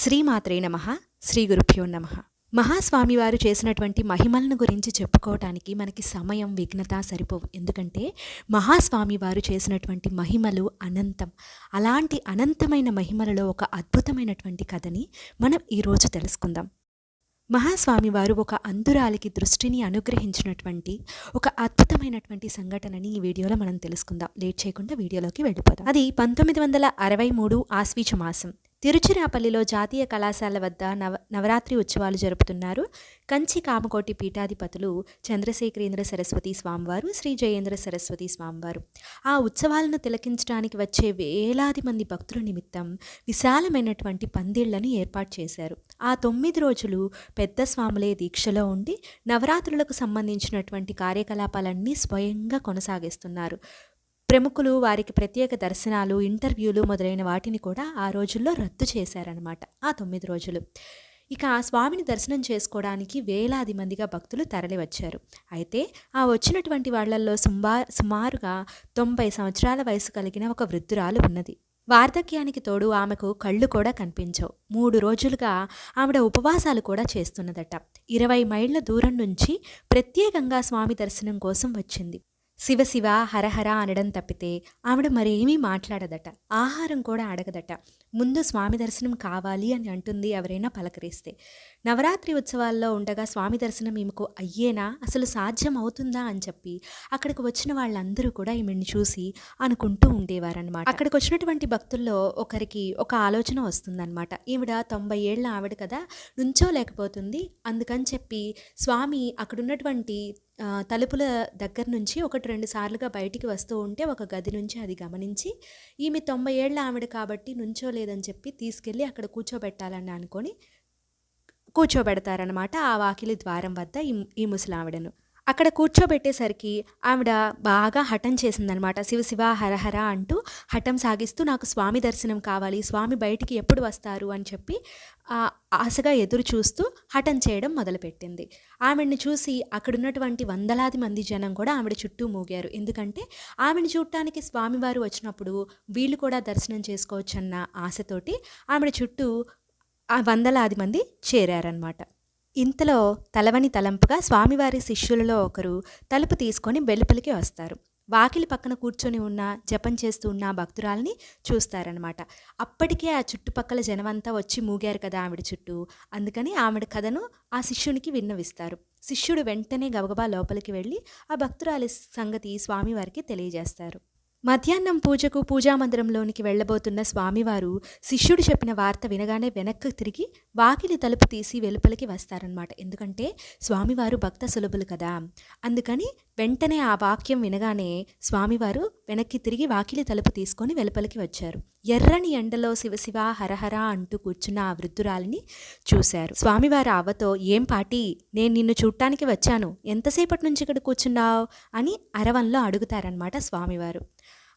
శ్రీమాత్రే నమ శ్రీ గురుభ్యో నమ. మహాస్వామివారు చేసినటువంటి మహిమలను గురించి చెప్పుకోవటానికి మనకి సమయం విఘ్నత సరిపోవు. ఎందుకంటే మహాస్వామి వారు చేసినటువంటి మహిమలు అనంతం. అలాంటి అనంతమైన మహిమలలో ఒక అద్భుతమైనటువంటి కథని మనం ఈరోజు తెలుసుకుందాం. మహాస్వామి వారు ఒక అంధురాలికి దృష్టిని అనుగ్రహించినటువంటి ఒక అద్భుతమైనటువంటి సంఘటనని ఈ వీడియోలో మనం తెలుసుకుందాం. లేట్ చేయకుండా వీడియోలోకి వెళ్ళిపోదాం. అది పంతొమ్మిది వందల అరవై మూడు ఆశ్వీజ మాసం. తిరుచిరాపల్లిలో జాతీయ కళాశాల వద్ద నవ నవరాత్రి ఉత్సవాలు జరుపుతున్నారు. కంచి కామకోటి పీఠాధిపతులు చంద్రశేఖరేంద్ర సరస్వతి స్వామివారు శ్రీ జయేంద్ర సరస్వతి స్వామివారు. ఆ ఉత్సవాలను తిలకించడానికి వచ్చే వేలాది మంది భక్తుల నిమిత్తం విశాలమైనటువంటి పందిళ్ళను ఏర్పాటు చేశారు. ఆ తొమ్మిది రోజులు పెద్ద స్వాములే దీక్షలో ఉండి నవరాత్రులకు సంబంధించినటువంటి కార్యకలాపాలన్నీ స్వయంగా కొనసాగిస్తున్నారు. ప్రముఖులు వారికి ప్రత్యేక దర్శనాలు ఇంటర్వ్యూలు మొదలైన వాటిని కూడా ఆ రోజుల్లో రద్దు చేశారనమాట ఆ తొమ్మిది రోజులు. ఇక ఆ స్వామిని దర్శనం చేసుకోవడానికి వేలాది మందిగా భక్తులు తరలివచ్చారు. అయితే ఆ వచ్చినటువంటి వాళ్ళల్లో సుమారు సుమారుగా తొంభై సంవత్సరాల వయసు కలిగిన ఒక వృద్ధురాలు ఉన్నది. వార్ధక్యానికి తోడు ఆమెకు కళ్ళు కూడా కనిపించవు. మూడు రోజులుగా ఆవిడ ఉపవాసాలు కూడా చేస్తున్నదట. ఇరవై మైళ్ళ దూరం నుంచి ప్రత్యేకంగా స్వామి దర్శనం కోసం వచ్చింది. శివ శివ హరహర అనడం తప్పితే ఆవిడ మరేమీ మాట్లాడదట. ఆహారం కూడా అడగదట. ముందు స్వామి దర్శనం కావాలి అని అంటుంది ఎవరైనా పలకరిస్తే. నవరాత్రి ఉత్సవాల్లో ఉండగా స్వామి దర్శనం ఈమెకు అయ్యేనా? అసలు సాధ్యం అవుతుందా? అని చెప్పి అక్కడికి వచ్చిన వాళ్ళందరూ కూడా ఈమెను చూసి అనుకుంటూ ఉండేవారనమాట అక్కడికి వచ్చినటువంటి భక్తుల్లో ఒకరికి ఒక ఆలోచన వస్తుందన్నమాట. ఈవిడ తొంభై ఏళ్ళ ఆవిడ కదా నుంచో లేకపోతుంది. అందుకని చెప్పి స్వామి అక్కడున్నటువంటి తలుపుల దగ్గర నుంచి ఒకటి రెండు సార్లుగా బయటికి వస్తూ ఉంటే ఒక గది నుంచి అది గమనించి ఈమె తొంభై ఏళ్ళ ఆవిడ కాబట్టి నుంచోలేదని చెప్పి తీసుకెళ్ళి అక్కడ కూర్చోబెట్టాలని అనుకొని కూర్చోబెడతారనమాట ఆ వాకిలి ద్వారం వద్ద ఈ ఈ ముసలావిడను. అక్కడ కూర్చోబెట్టేసరికి ఆవిడ బాగా హఠం చేసిందనమాట. శివ శివ హరహర అంటూ హఠం సాగిస్తూ నాకు స్వామి దర్శనం కావాలి స్వామి బయటికి ఎప్పుడు వస్తారు? అని చెప్పి ఆశగా ఎదురు చూస్తూ హఠం చేయడం మొదలుపెట్టింది. ఆవిడని చూసి అక్కడున్నటువంటి వందలాది మంది జనం కూడా ఆవిడ చుట్టూ మూగారు. ఎందుకంటే ఆవిడని చూడటానికి స్వామివారు వచ్చినప్పుడు వీళ్ళు కూడా దర్శనం చేసుకోవచ్చన్న ఆశతోటి ఆవిడ చుట్టూ ఆ వందలాది మంది చేరారనమాట. ఇంతలో తలవని తలంపుగా స్వామివారి శిష్యులలో ఒకరు తలుపు తీసుకొని వెలుపలికి వస్తారు. వాకిలి పక్కన కూర్చొని ఉన్న జపం చేస్తూ ఉన్న భక్తురాల్ని చూస్తారనమాట అప్పటికే ఆ చుట్టుపక్కల జనమంతా వచ్చి మూగారు కదా ఆవిడ చుట్టూ. అందుకని ఆవిడ కథను ఆ శిష్యునికి విన్నవిస్తారు. శిష్యుడు వెంటనే గబగబా లోపలికి వెళ్ళి ఆ భక్తురాలి సంగతి స్వామివారికి తెలియజేస్తారు. మధ్యాహ్నం పూజకు పూజామందిరంలోనికి వెళ్ళబోతున్న స్వామివారు శిష్యుడు చెప్పిన వార్త వినగానే వెనక్కి తిరిగి వాకిలి తలుపు తీసి వెలుపలికి వస్తారనమాట ఎందుకంటే స్వామివారు భక్త సులభులు కదా. అందుకని వెంటనే ఆ వాక్యం వినగానే స్వామివారు వెనక్కి తిరిగి వాకిలి తలుపు తీసుకొని వెలుపలికి వచ్చారు. ఎర్రని ఎండలో శివశివ హరహర అంటూ కూర్చున్న ఆ వృద్ధురాలిని చూశారు. స్వామివారు అవ్వతో ఏం పాటి? నేను నిన్ను చూడటానికి వచ్చాను. ఎంతసేపటి నుంచి ఇక్కడ కూర్చున్నావు? అని అరవంలో అడుగుతారనమాట స్వామివారు.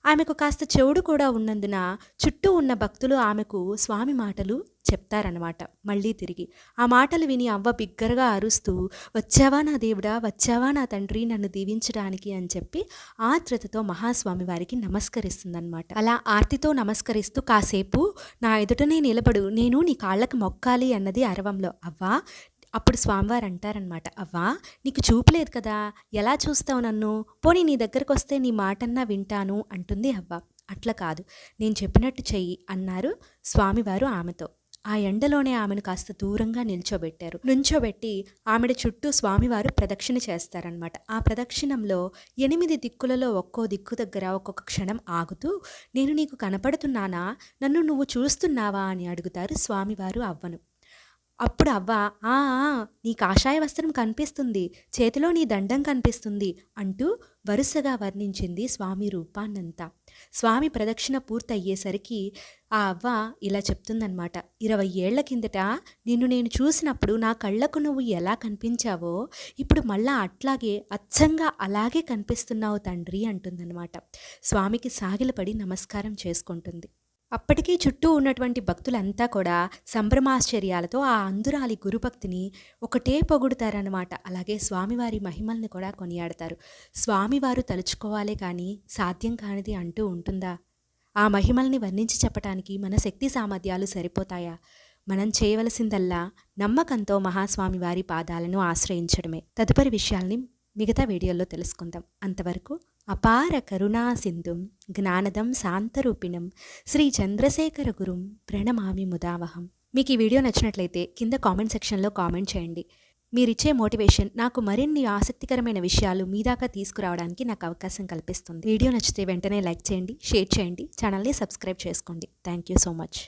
ఆమెకు కాస్త చెవుడు కూడా ఉన్నందున చుట్టూ ఉన్న భక్తులు ఆమెకు స్వామి మాటలు చెప్తారనమాట మళ్ళీ తిరిగి ఆ మాటలు విని అవ్వ బిగ్గరగా అరుస్తూ వచ్చావా నా దేవుడా వచ్చావా నా తండ్రి నన్ను దీవించడానికి అని చెప్పి ఆత్రతతో మహాస్వామి వారికి నమస్కరిస్తుందన్నమాట. అలా ఆర్తితో నమస్కరిస్తూ కాసేపు నా ఎదుటనే నిలబడు నేను నీ కాళ్ళకి మొక్కాలి అన్నది అరవంలో. అవ్వా అప్పుడు స్వామివారు అంటారనమాట అవ్వా నీకు చూపలేదు కదా ఎలా చూస్తావు నన్ను? పోనీ నీ దగ్గరకు వస్తే నీ మాటన్నా వింటాను అంటుంది అవ్వ. అట్లా కాదు నేను చెప్పినట్టు చెయ్యి అన్నారు స్వామివారు ఆమెతో. ఆ ఎండలోనే ఆమెను కాస్త దూరంగా నిల్చోబెట్టారు. నుంచోబెట్టి ఆమెడ చుట్టూ స్వామివారు ప్రదక్షిణ చేస్తారనమాట ఆ ప్రదక్షిణంలో ఎనిమిది దిక్కులలో ఒక్కో దిక్కు దగ్గర ఒక్కొక్క క్షణం ఆగుతూ నేను నీకు కనపడుతున్నానా? నన్ను నువ్వు చూస్తున్నావా? అని అడుగుతారు స్వామివారు అవ్వను. అప్పుడు అవ్వ ఆ నీ కాషాయ వస్త్రం కనిపిస్తుంది చేతిలో నీ దండం కనిపిస్తుంది అంటూ వరుసగా వర్ణించింది స్వామి రూపాన్నంతా. స్వామి ప్రదక్షిణ పూర్తయ్యేసరికి ఆ అవ్వ ఇలా చెప్తుందన్నమాట ఇరవై ఏళ్ళ కిందట నిన్ను నేను చూసినప్పుడు నా కళ్ళకు నువ్వు ఎలా కనిపించావో ఇప్పుడు మళ్ళా అట్లాగే అచ్చంగా అలాగే కనిపిస్తున్నావు తండ్రి అంటుందన్నమాట. స్వామికి సాగిలపడి నమస్కారం చేసుకుంటుంది. అప్పటికీ చుట్టూ ఉన్నటువంటి భక్తులంతా కూడా సంభ్రమాశ్చర్యాలతో ఆ అందురాలి గురుభక్తిని ఒకటే పొగుడుతారనమాట అలాగే స్వామివారి మహిమల్ని కూడా కొనియాడతారు. స్వామివారు తలుచుకోవాలే కానీ సాధ్యం కానిది అంటూ ఉంటుందా? ఆ మహిమల్ని వర్ణించి చెప్పటానికి మన శక్తి సామర్థ్యాలు సరిపోతాయా? మనం చేయవలసిందల్లా నమ్మకంతో మహాస్వామి వారి పాదాలను ఆశ్రయించడమే. తదుపరి విషయాల్ని మిగతా వీడియోల్లో తెలుసుకుందాం. అంతవరకు అపార కరుణా సింధుం జ్ఞానదం శాంతరూపిణం శ్రీ చంద్రశేఖర గురుం ప్రణమామి ముదావహం. మీకు ఈ వీడియో నచ్చినట్లయితే కింద కామెంట్ సెక్షన్లో కామెంట్ చేయండి. మీరిచ్చే మోటివేషన్ నాకు మరిన్ని ఆసక్తికరమైన విషయాలు మీ దాకా తీసుకురావడానికి నాకు అవకాశం కల్పిస్తుంది. వీడియో నచ్చితే వెంటనే లైక్ చేయండి షేర్ చేయండి ఛానల్ని సబ్స్క్రైబ్ చేసుకోండి. Thank you so much.